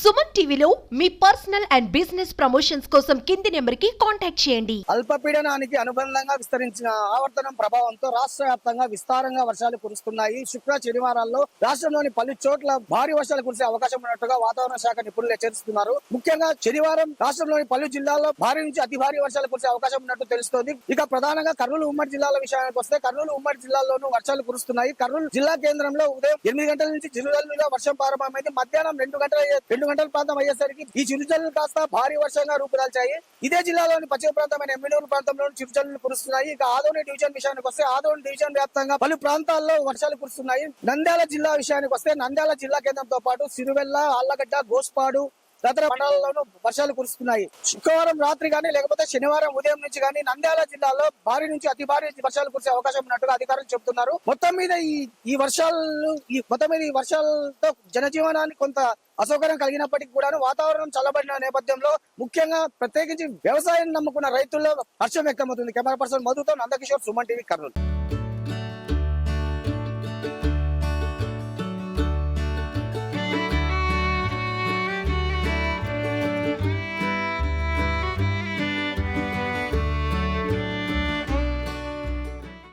సుమన్ టీవీలో మీ personal and business promotions కోసం కింది నెంబర్కి కాంటాక్ట్ చేయండి. అల్పపీడనానికి అనుబంధంగా విస్తరించిన ఆవర్తనం ప్రభావంతో రాష్ట్ర వ్యాప్తంగా విస్తారంగా వర్షాలు కురుస్తున్నాయి. శుక్ర శనివారాల్లో రాష్ట్రంలోని పలు చోట్ల భారీ వర్షాలు కురిసే అవకాశం ఉన్నట్టుగా వాతావరణ శాఖ నిపుణులు హెచ్చరిస్తున్నారు. ముఖ్యంగా శనివారం రాష్ట్రంలోని పలు జిల్లాల్లో భారీ నుంచి అతి భారీ వర్షాలు కురిసే అవకాశం ఉన్నట్టు తెలుస్తోంది. ఇక ప్రధానంగా కర్నూలు ఉమ్మడి జిల్లాల విషయానికి వస్తే కర్నూలు ఉమ్మడి జిల్లాలోనూ వర్షాలు కురుస్తున్నాయి. కర్నూలు జిల్లా కేంద్రంలో ఉదయం ఎనిమిది గంటల నుంచి చిరుజల్లుగా వర్షం ప్రారంభమైంది. మధ్యాహ్నం రెండు గంటల రెండు గంటల ప్రాంతం అయ్యేసరికి ఈ చిరుజల్లు కాస్త భారీ వర్షంగా రూపుదాల్చాయి ఇదే జిల్లాలోని పశ్చిమ ప్రాంతమైన ఎమ్మెల్యేలు ప్రాంతంలో చిరుజల్లు కురుస్తున్నాయి. ఇక ఆదోని డివిజన్ విషయానికి వస్తే ఆదోని డివిజన్ వ్యాప్తంగా పలు ప్రాంతాల్లో వర్షాలు కురుస్తున్నాయి. నంద్యాల జిల్లా విషయానికి వస్తే నంద్యాల జిల్లా కేంద్రంతో పాటు సిరువెల్ల ఆళ్ళగడ్డ గోస్పాడు తదితర మండలాల్లోనూ వర్షాలు కురుస్తున్నాయి. శుక్రవారం రాత్రి కానీ లేకపోతే శనివారం ఉదయం నుంచి కానీ నంద్యాల జిల్లాలో భారీ నుంచి అతి భారీ వర్షాలు కురిసే అవకాశం ఉన్నట్టుగా అధికారులు చెబుతున్నారు. మొత్తం మీద ఈ ఈ వర్షాలు ఈ మొత్తం మీద ఈ వర్షాలతో జనజీవనాన్ని కొంత అసౌకర్యం కలిగినప్పటికీ కూడాను వాతావరణం చల్లబడిన నేపథ్యంలో ముఖ్యంగా ప్రత్యేకించి వ్యవసాయం నమ్ముకున్న రైతుల్లో హర్షం వ్యక్తమవుతుంది. కెమెరా పర్సన్ మధుతో నందకిషోర్ సుమన్ టీవీ కర్నూలు.